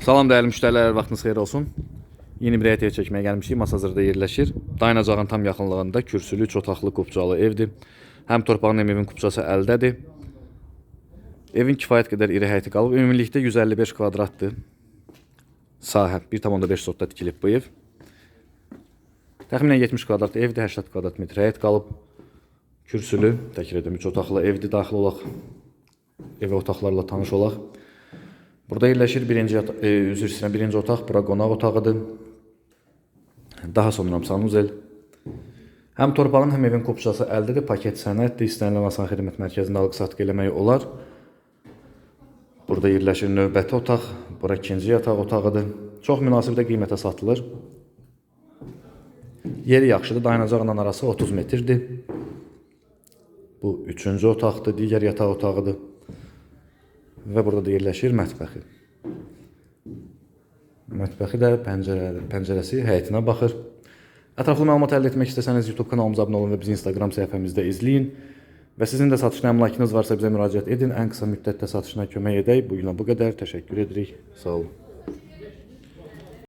Salam dəyərli müştərilər, vaxtınız xeyir olsun. Yeni bir həyətə çəkməyə gəlmişik. Masa hazırda yerləşir. Dayanacağın tam yaxınlığında kürsülü, üç otaqlı, kupçalı evdir. Həm torpağın həm evin kupçası əldədir. Evin kifayət qədər iri həyəti qalıb. Ümumilikdə 155 kvadratdır. Sahə 1.5 sotda tikilib bu ev. Təxminən 70 kvadrat evdir, 80 kvadrat metr həyət qalıb. Kürsülü, təkrar edirəm, üç otaqlı evdir. Daxil olaq, evə otaqlarla tanış olaq. Burada yerləşir birinci e, üzr istəyirəm, birinci otaq, bura qonaq otağıdır. Daha sonra sanuzel. Həm torpağın, həm evin kopçası əldedir, paket sənəddir. İstənilən asan xidmət mərkəzində alıq-satqı eləmək olar. Burada yerləşir növbəti otaq, bura ikinci yataq otağıdır. Çox münasib də qiymətə satılır. Yeri yaxşıdır, dayanacaqla arası 30 metrdir. Bu üçüncü otaqdır, digər yataq otağıdır. Və burada da yerləşir mətbəxi. Mətbəxi də pəncərə, pəncərəsi həyətinə baxır. Ətraflı məlumat əldə etmək istəsəniz YouTube kanalımıza abunə olun və bizi Instagram səhifəmizdə izləyin. Və sizin də satışla əmlakınız varsa bizə müraciət edin. Ən qısa müddətdə satışına kömək edək. Bu günə bu qədər. Təşəkkür edirik. Sağ olun.